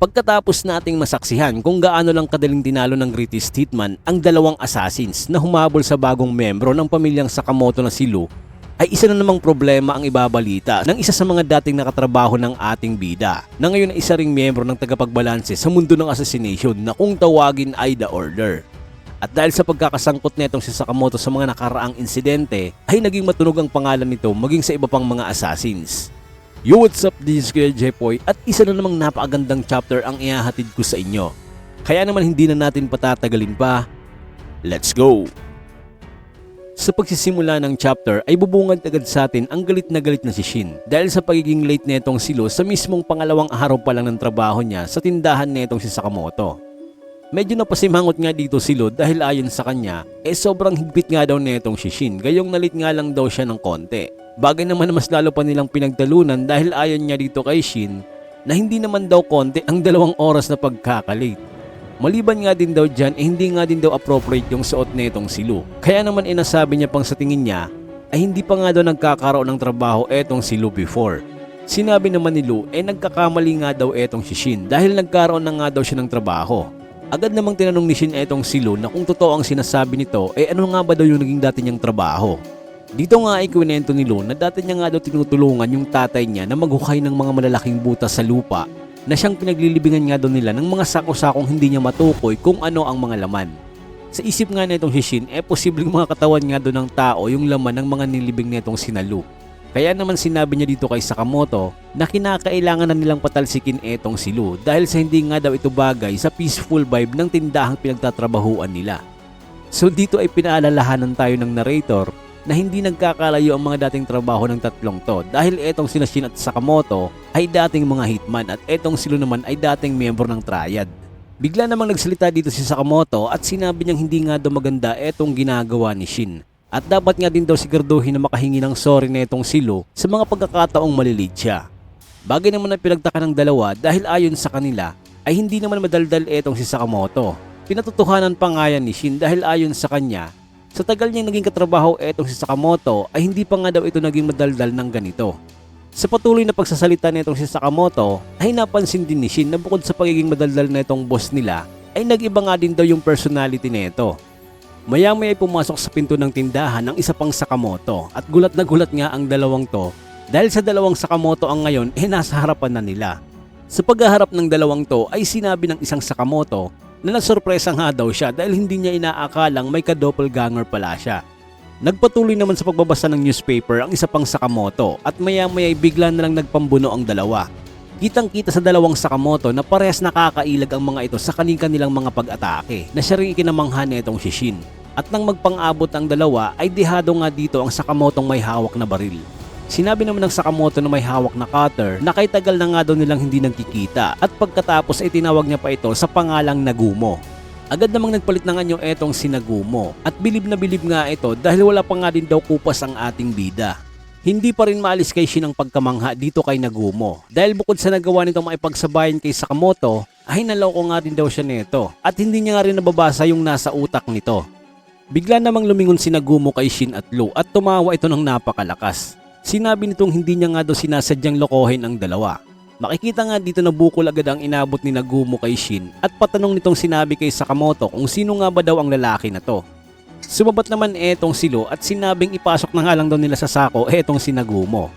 Pagkatapos nating masaksihan kung gaano lang kadaling tinalo ng greatest hitman ang dalawang assassins na humabol sa bagong membro ng pamilyang Sakamoto na si Lu, ay isa na namang problema ang ibabalita ng isa sa mga dating nakatrabaho ng ating bida na ngayon ay isa ring miyembro ng tagapagbalanse sa mundo ng assassination na kung tawagin ay The Order. At dahil sa pagkakasangkot netong si Sakamoto sa mga nakaraang insidente, ay naging matunog ang pangalan nito maging sa iba pang mga assassins. Yo, what's up? This is Kuya Jepoy at isa na namang napakagandang chapter ang ihahatid ko sa inyo. Kaya naman hindi na natin patatagalin pa. Let's go! Sa pagsisimula ng chapter ay bubungad agad sa atin ang galit na galit na si Shin dahil sa pagiging late netong silo sa mismong pangalawang araw pa lang ng trabaho niya sa tindahan netong si Sakamoto. Medyo napasimangot nga dito si Lod dahil ayon sa kanya, eh sobrang higpit nga daw netong si Shin, gayong nalit nga lang daw siya ng konti. Bagay naman na mas lalo pa nilang pinagtalunan dahil ayon niya dito kay Shin na hindi naman daw konti ang dalawang oras na pagkakalate. Maliban nga din daw dyan, eh hindi nga din daw appropriate yung suot netong si Lu. Kaya naman inasabi niya pang sa tingin niya, ay hindi pa nga daw nagkakaroon ng trabaho etong si Lu before. Sinabi naman ni Lu, eh nagkakamali nga daw etong si Shin dahil nagkaroon na nga daw siya ng trabaho. Agad namang tinanong ni Shin etong si Lu na kung totoo ang sinasabi nito, eh ano nga ba daw yung naging dati niyang trabaho? Dito nga ay kwento ni Lu na dati niya nga daw tinutulungan yung tatay niya na maghukay ng mga malalaking butas sa lupa na siyang pinaglilibingan nga daw nila ng mga sako-sakong hindi niya matukoy kung ano ang mga laman. Sa isip nga nitong si Shin, eh posibleng mga katawan nga doon ng tao yung laman ng mga nilibing nitong sinalu. Kaya naman sinabi niya dito kay Sakamoto na kinakailangan na nilang patalsikin etong si Lu dahil sa hindi nga daw ito bagay sa peaceful vibe ng tindahang pinagtatrabahuan nila. So dito ay pinaalalahanan tayo ng narrator na hindi nagkakalayo ang mga dating trabaho ng tatlong to dahil etong sina Shin at Sakamoto ay dating mga hitman at etong silo naman ay dating miyembro ng Triad. Bigla namang nagsalita dito si Sakamoto at sinabi niyang hindi nga daw maganda etong ginagawa ni Shin. At dapat nga din daw siguraduhin na makahingi ng sorry na itong silo sa mga pagkakataong malilid siya. Bagay naman na pinagtaka ng dalawa dahil ayon sa kanila ay hindi naman madaldal etong si Sakamoto. Pinatutuhanan pa nga yan ni Shin dahil ayon sa kanya sa tagal niyang naging katrabaho etong si Sakamoto ay hindi pa nga daw ito naging madaldal ng ganito. Sa patuloy na pagsasalita nitong si Sakamoto ay napansin din ni Shin na bukod sa pagiging madaldal na itong boss nila ay nag-iba nga din daw yung personality nito. Maya-maya ay pumasok sa pinto ng tindahan ng isa pang Sakamoto at gulat na gulat nga ang dalawang to dahil sa dalawang Sakamoto ang ngayon eh nasa harapan na nila. Sa paghaharap ng dalawang to ay sinabi ng isang Sakamoto na nasurpresa nga daw siya dahil hindi niya inaakalang may ka-doppelganger pala siya. Nagpatuloy naman sa pagbabasa ng newspaper ang isa pang Sakamoto at maya-maya ay bigla na lang nagpambuno ang dalawa. Kitang-kita sa dalawang Sakamoto na parehas nakakailag ang mga ito sa kanilang mga pag-atake na siya rin ikinamangha nitong si Shin. At nang magpang-abot ang dalawa ay dihado nga dito ang Sakamotong may hawak na baril. Sinabi naman ng Sakamoto na may hawak na cutter na kay tagal na nga daw nilang hindi nagkikita at pagkatapos ay tinawag niya pa ito sa pangalang Nagumo. Agad namang nagpalit na nga nyo etong si Nagumo at bilib na bilib nga ito dahil wala pa nga din daw kupas ang ating bida. Hindi pa rin maalis kay Shin ang pagkamangha dito kay Nagumo dahil bukod sa nagawa nitong maipagsabayan kay Sakamoto ay naloko nga din daw siya nito at hindi niya nga rin nababasa yung nasa utak nito. Bigla namang lumingon si Nagumo kay Shin at Lu at tumawa ito ng napakalakas. Sinabi nitong hindi niya nga daw sinasadyang lokohin ang dalawa. Makikita nga dito na bukol agad ang inabot ni Nagumo kay Shin at patanong nitong sinabi kay Sakamoto kung sino nga ba daw ang lalaki na to. Sumabat naman etong silo at sinabing ipasok na nga lang daw nila sa sako etong si Nagumo.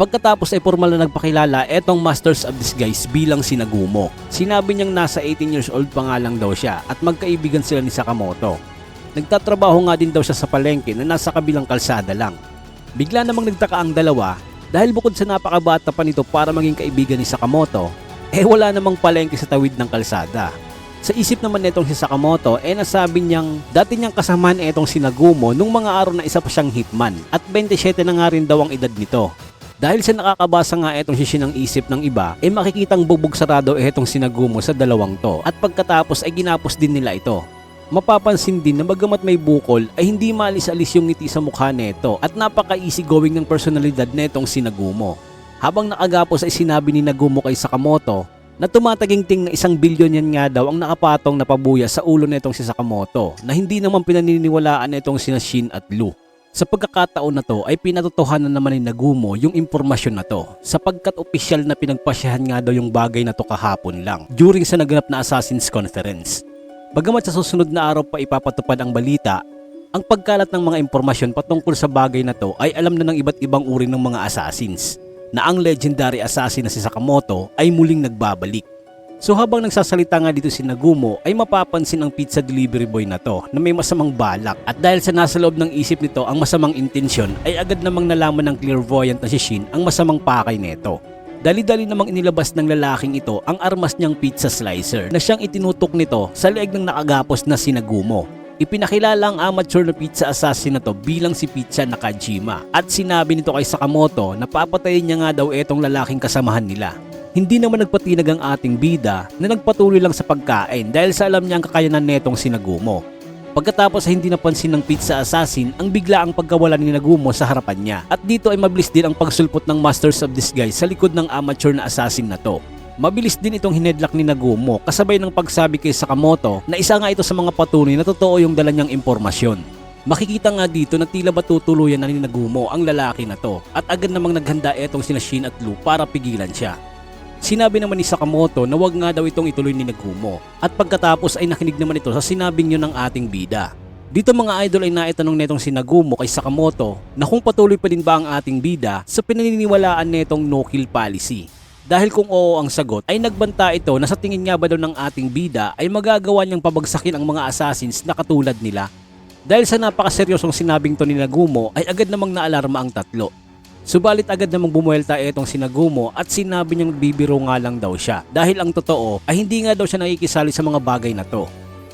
Pagkatapos ay formal na nagpakilala etong Masters of Disguise bilang si Nagumo. Sinabi niyang nasa 18 years old pa nga lang daw siya at magkaibigan sila ni Sakamoto. Nagtatrabaho nga din daw siya sa palengke na nasa kabilang kalsada lang. Bigla namang nagtaka ang dalawa dahil bukod sa napakabata pa nito para maging kaibigan ni Sakamoto, eh wala namang palengke sa tawid ng kalsada. Sa isip naman nitong si Sakamoto, eh nasabi niyang dati niyang kasamaan etong si Nagumo nung mga araw na isa pa siyang hitman at 27 na nga rin daw ang edad nito. Dahil sa nakakabasa nga etong si ng isip ng iba, eh makikitang bubog sarado etong si Nagumo sa dalawang to at pagkatapos ay ginapos din nila ito. Mapapansin din na bagamat may bukol ay hindi maalis-alis yung ngiti sa mukha neto at napaka-easy going ng personalidad netong si Nagumo. Habang nakagapos ay sinabi ni Nagumo kay Sakamoto na tumataginting na isang bilyon yan nga daw ang nakapatong na pabuya sa ulo netong si Sakamoto na hindi naman pinaniniwalaan netong sina Shin at Lu. Sa pagkakataon na to ay pinatotohanan naman ni Nagumo yung impormasyon na to sapagkat opisyal na pinagpasyahan nga daw yung bagay na to kahapon lang during sa naganap na Assassin's Conference. Bagamat sa susunod na araw pa ipapatupad ang balita, ang pagkalat ng mga impormasyon patungkol sa bagay na to ay alam na ng iba't ibang uri ng mga assassins na ang legendary assassin na si Sakamoto ay muling nagbabalik. So habang nagsasalita nga dito si Nagumo ay mapapansin ang pizza delivery boy na to na may masamang balak at dahil sa nasa loob ng isip nito ang masamang intensyon ay agad namang nalaman ng clairvoyant na si Shin ang masamang pakay nito. Dali-dali namang inilabas ng lalaking ito ang armas niyang pizza slicer na siyang itinutok nito sa leeg ng nakagapos na si Nagumo. Ipinakilala ang amateur na pizza assassin na to bilang si Pizza Nakajima at sinabi nito kay Sakamoto na papatayin niya nga daw etong lalaking kasamahan nila. Hindi naman nagpatinag ang ating bida na nagpatuloy lang sa pagkain dahil sa alam niya ang kakayanan netong si Nagumo. Pagkatapos ay hindi napansin ng pizza assassin ang bigla ang pagkawala ni Nagumo sa harapan niya at dito ay mabilis din ang pagsulpot ng Masters of Disguise sa likod ng amateur na assassin na to. Mabilis din itong hinedlak ni Nagumo kasabay ng pagsabi kay Sakamoto na isa nga ito sa mga patunay na totoo yung dala niyang impormasyon. Makikita nga dito na tila ba tutuluyan na ni Nagumo ang lalaki na to at agad namang naghanda etong sina Shin at Lu para pigilan siya. Sinabi naman ni Sakamoto na wag nga daw itong ituloy ni Nagumo at pagkatapos ay nakinig naman ito sa sinabing yun ng ating bida. Dito mga idol ay naitanong netong si Nagumo kay Sakamoto na kung patuloy pa din ba ang ating bida sa pinaniniwalaan netong no-kill policy. Dahil kung oo ang sagot ay nagbanta ito na sa tingin nga ba daw ng ating bida ay magagawa niyang pabagsakin ang mga assassins na katulad nila. Dahil sa napakaseryosong sinabing to ni Nagumo ay agad namang naalarma ang tatlo. Subalit agad namang bumuelta etong si Nagumo at sinabi niyang bibiro nga lang daw siya dahil ang totoo ay hindi nga daw siya nakikisali sa mga bagay na to.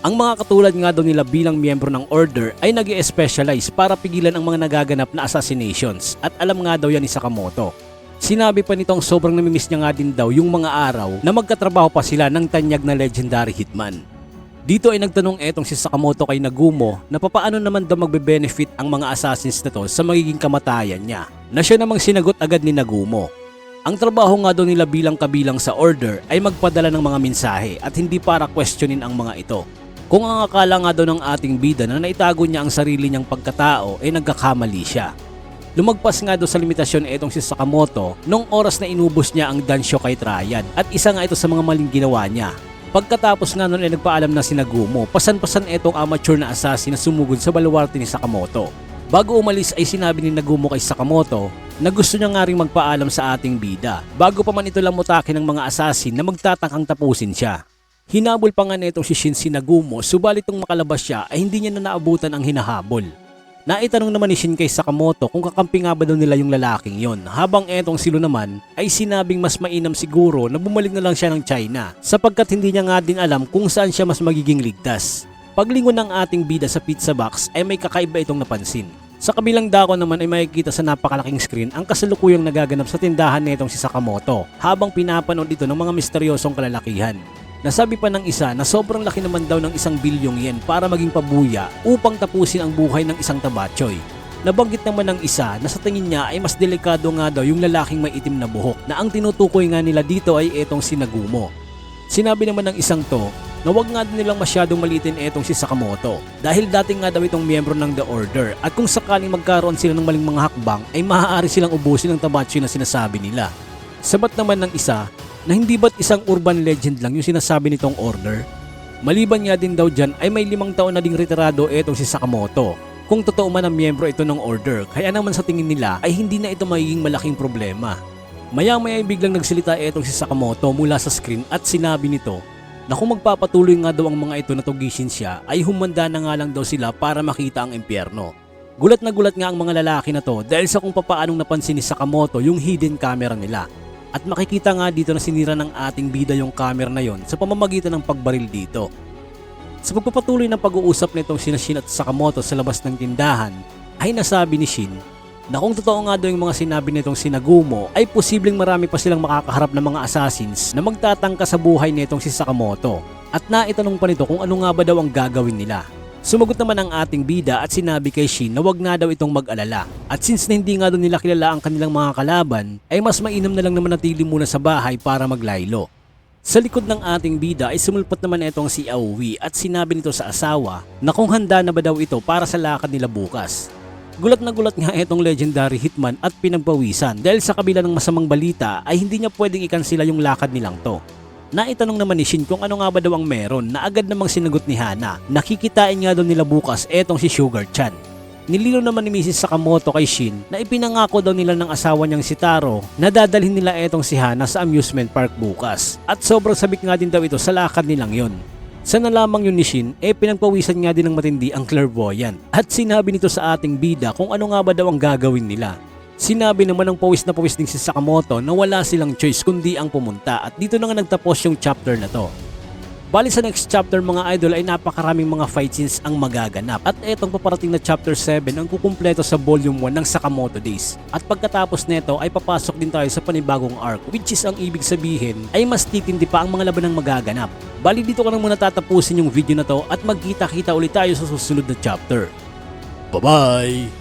Ang mga katulad nga daw nila bilang miyembro ng order ay nag specialize para pigilan ang mga nagaganap na assassinations at alam nga daw yan ni Sakamoto. Sinabi pa nitong sobrang namimiss niya nga din daw yung mga araw na magkatrabaho pa sila ng tanyag na legendary hitman. Dito ay nagtanong etong si Sakamoto kay Nagumo na papaano naman daw magbe-benefit ang mga assassins na to sa magiging kamatayan niya. Na siya namang sinagot agad ni Nagumo. Ang trabaho nga daw nila bilang kabilang sa order ay magpadala ng mga mensahe at hindi para questionin ang mga ito. Kung ang akala nga daw ng ating bida na naitago niya ang sarili niyang pagkatao ay nagkakamali siya. Lumagpas nga daw sa limitasyon etong si Sakamoto nung oras na inubos niya ang dansyo kay Triad at isa nga ito sa mga maling ginawa niya. Pagkatapos nga nun ay nagpaalam na si Nagumo, pasan-pasan etong amateur na assassin na sumugod sa baluarte ni Sakamoto. Bago umalis ay sinabi ni Nagumo kay Sakamoto na gusto niya nga rin magpaalam sa ating bida bago pa man ito lamutakin ng mga assassin na magtatakang tapusin siya. Hinabol pa nga netong si Shin Nagumo subalit nung makalabas siya ay hindi niya na naabutan ang hinahabol. Naitanong naman ni Shin kay Sakamoto kung kakampi nga ba daw nila yung lalaking yon habang etong silo naman ay sinabing mas mainam siguro na bumalik na lang siya ng China sapagkat hindi niya nga din alam kung saan siya mas magiging ligtas. Paglingon ng ating bida sa pizza box ay may kakaiba itong napansin. Sa kabilang dako naman ay makikita sa napakalaking screen ang kasalukuyang nagaganap sa tindahan nitong si Sakamoto habang pinapanood ito ng mga misteryosong kalalakihan. Nasabi pa ng isa na sobrang laki naman daw ng isang bilyong yen para maging pabuya upang tapusin ang buhay ng isang tabatsoy. Nabanggit naman ng isa na sa tingin niya ay mas delikado nga daw yung lalaking may itim na buhok na ang tinutukoy nga nila dito ay etong si Nagumo. Sinabi naman ng isang to na wag nga nilang masyadong malitin etong si Sakamoto dahil dating nga daw itong miyembro ng The Order at kung sakaling magkaroon sila ng maling mga hakbang ay maaari silang ubusin ang tabatsoy na sinasabi nila. Sabat naman ng isa na hindi ba't isang urban legend lang yung sinasabi nitong order? Maliban nga din daw dyan ay may limang taon na ding retirado etong si Sakamoto. Kung totoo man ang miyembro ito ng order, kaya naman sa tingin nila ay hindi na ito magiging malaking problema. Maya-maya ay biglang nagsalita etong si Sakamoto mula sa screen at sinabi nito na kung magpapatuloy nga daw ang mga ito na tugisin siya ay humanda na nga lang daw sila para makita ang impyerno. Gulat na gulat nga ang mga lalaki na to dahil sa kung papaanong napansin ni Sakamoto yung hidden camera nila at makikita nga dito na sinira ng ating bida yung camera na yon sa pamamagitan ng pagbaril dito. Sa pagpapatuloy ng pag-uusap nitong sina Shin at Sakamoto sa labas ng tindahan, ay nasabi ni Shin na kung totoo nga daw yung mga sinabi nitong sinagumo ay posibleng marami pa silang makakaharap ng mga assassins na magtatangka sa buhay nitong si Sakamoto. At naitanong pa nito kung ano nga ba daw ang gagawin nila. Sumagot naman ang ating bida at sinabi kay Shin na wag nga daw itong mag-alala. At since na hindi nga daw nila kilala ang kanilang mga kalaban, ay mas mainam na lang naman natili muna sa bahay para maglaylo. Sa likod ng ating bida ay sumulpot naman itong si Aoi at sinabi nito sa asawa na kung handa na ba daw ito para sa lakad nila bukas. Gulat na gulat nga itong legendary hitman at pinagpawisan dahil sa kabila ng masamang balita ay hindi niya pwedeng ikansila yung lakad nilang to. Naitanong naman ni Shin kung ano nga ba daw ang meron na agad namang sinagot ni Hana. Nakikitain nga daw nila bukas etong si Sugar Chan. Nililo naman ni Mrs. Sakamoto kay Shin na ipinangako daw nila ng asawa niyang si Taro na dadalhin nila etong si Hana sa amusement park bukas. At sobrang sabik nga din daw ito sa lakad nilang yon. Sa nalamang yun ni Shin, eh pinagpawisan nga din ng matindi ang clairvoyant. At sinabi nito sa ating bida kung ano nga ba daw ang gagawin nila. Sinabi naman ng pawis na pawis din si Sakamoto na wala silang choice kundi ang pumunta at dito na nga nagtapos yung chapter na to. Bali sa next chapter mga idol ay napakaraming mga fight scenes ang magaganap at etong paparating na chapter 7 ang kukumpleto sa volume 1 ng Sakamoto Days. At pagkatapos nito ay papasok din tayo sa panibagong arc which is ang ibig sabihin ay mas titindi pa ang mga laban ng magaganap. Bali dito ko na muna tatapusin yung video na to at magkita-kita ulit tayo sa susunod na chapter. Bye-bye!